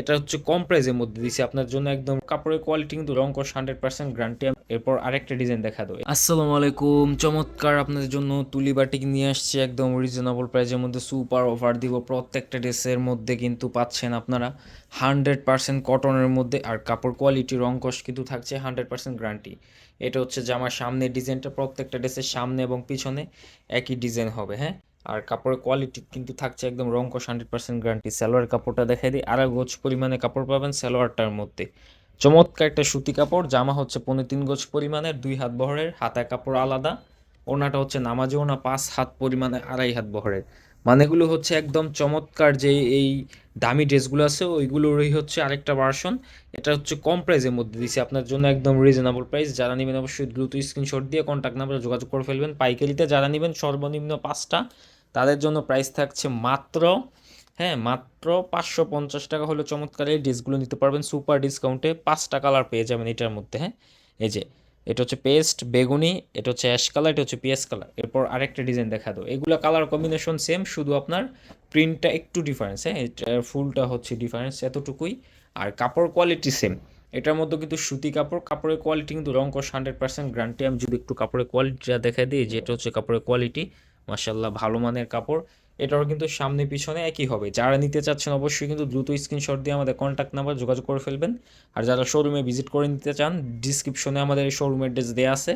এটা হচ্ছে কম প্রাইসের মধ্যে দিছি। আপনার জন্য একদম কাপড়ের কোয়ালিটি কিন্তু রং কস হান্ড্রেড পার্সেন্ট গ্যারান্টি এরপর আরেকটা ডিজাইন দেখা দেবে। আসসালামু আলাইকুম। চমৎকার আপনাদের জন্য তুলি বাটিক নিয়ে আসছি। একদম রিজনেবল প্রাইসের মধ্যে সুপার অফার দিব। প্রত্যেকটা ড্রেসের মধ্যে কিন্তু পাচ্ছেন আপনারা হান্ড্রেড পার্সেন্ট কটনের মধ্যে। আর কাপড় কোয়ালিটি রং কস কিন্তু থাকছে হান্ড্রেড পার্সেন্ট গ্যারান্টি এটা হচ্ছে জামার সামনের ডিজাইনটা প্রত্যেকটা ড্রেসের সামনে এবং পিছনে একই ডিজাইন হবে হ্যাঁ? আর কাপড়ের কোয়ালিটি কিন্তু থাকছে একদম রং কস হান্ড্রেড পার্সেন্ট গ্যারান্টি সালোয়ার কাপড়টা দেখাই দিই আড়াই গোছ পরিমাণে কাপড় পাবেন সালোয়ারটার মধ্যে। চমৎকার একটা সুতি কাপড়, জামা হচ্ছে পনেরো তিন গোছ পরিমাণের, দুই হাত বহরের, হাতায় কাপড় আলাদা। ওনাটা হচ্ছে নামাজে ওনা পাঁচ হাত পরিমাণে, আড়াই হাত বহরের। মানেগুলো হচ্ছে একদম চমৎকার যে এই দামি ড্রেসগুলো আছে, ওইগুলোরই হচ্ছে আরেকটা ভার্সন এটা হচ্ছে কম প্রাইসের মধ্যে দিছি, আপনার জন্য একদম রিজনেবল প্রাইস যারা নেবেন অবশ্যই দ্রুত স্ক্রিনশট দিয়ে কন্ট্যাক্ট নাম্বারে যোগাযোগ করে ফেলবেন। পাইকারিতে যারা নেবেন সর্বনিম্ন পাঁচটা তাদের জন্য প্রাইস থাকছে মাত্র হ্যাঁ মাত্র পাঁচশো পঞ্চাশ টাকা হলে চমৎকার এই ড্রেসগুলো নিতে পারবেন। সুপার ডিসকাউন্টে পাঁচটা কালার পেয়ে যাবেন এটার মধ্যে হ্যাঁ। এই যে, এটা হচ্ছে পেস্ট বেগুনি, এটা হচ্ছে অ্যাশ কালার এটা হচ্ছে পিএস কালার এরপর আরেকটা ডিজাইন দেখা দেবো। এগুলো কালার কম্বিনেশন সেম শুধু আপনার প্রিন্টটা একটু ডিফারেন্স হ্যাঁ এটার ফুলটা হচ্ছে ডিফারেন্স এতটুকুই। আর কাপড় কোয়ালিটি সেম এটার মধ্যে কিন্তু সুতি কাপড়, কাপড়ের কোয়ালিটি কিন্তু রঙ কস হান্ড্রেড পার্সেন্ট গ্যারান্টি আমি যদি একটু কাপড়ের কোয়ালিটিটা দেখাই দিই যে এটা হচ্ছে কাপড়ের কোয়ালিটি মাসাল্লাহ ভালো মানের কাপড়। এটারও কিন্তু সামনে পিছনে একই হবে। যারা নিতে চাচ্ছেন অবশ্যই কিন্তু দ্রুত স্ক্রিনশট দিয়ে আমাদের কন্ট্যাক্ট নাম্বার যোগাযোগ করে ফেলবেন। আর যারা শোরুমে ভিজিট করে নিতে চান ডিসক্রিপশনে আমাদের এই শোরুমের ড্রেস দেওয়া আছে।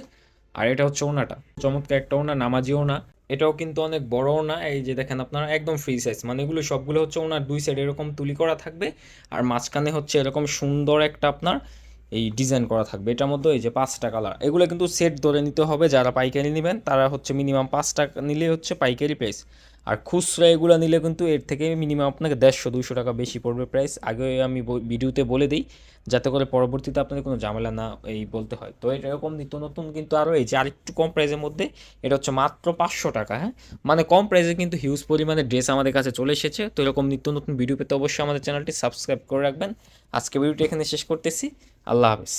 আর এটা হচ্ছে ওনাটা। চমৎকার একটা ওনা, নামাজি ওনা। এটাও কিন্তু অনেক বড় না এই যে দেখেন আপনারা, একদম ফ্রি সাইজ মানে এগুলো সবগুলো হচ্ছে ওনার দুই সাইড এরকম তুলি করা থাকবে। আর মাঝখানে হচ্ছে এরকম সুন্দর একটা আপনার এই ডিজাইন করা থাকবে। এটার মধ্যে এই যে পাঁচটা কালার এগুলো কিন্তু সেট ধরে নিতে হবে। যারা পাইকারি নেবেন, তারা হচ্ছে মিনিমাম পাঁচটা নিলেই হচ্ছে পাইকারি প্রাইস আর খুচরা এগুলো নিলে কিন্তু এর থেকে মিনিমাম আপনাকে দেড়শো দুশো টাকা বেশি পড়বে প্রাইস আগে আমি ভিডিওতে বলে দিই, যাতে করে পরবর্তীতে আপনাদের কোনো ঝামেলা না এই বলতে হয়। তো এরকম নিত্য নতুন কিন্তু আরও এই যে আরেকটু কম প্রাইসের মধ্যে, এটা হচ্ছে মাত্র পাঁচশো টাকা হ্যাঁ? মানে কম প্রাইসে কিন্তু হিউজ পরিমাণে ড্রেস আমাদের কাছে চলে এসেছে। তো এরকম নিত্য নতুন ভিডিও পেতে অবশ্যই আমাদের চ্যানেলটি সাবস্ক্রাইব করে রাখবেন। আজকে ভিডিওটি এখানে শেষ করতেছি। আল্লাহ হাফেজ।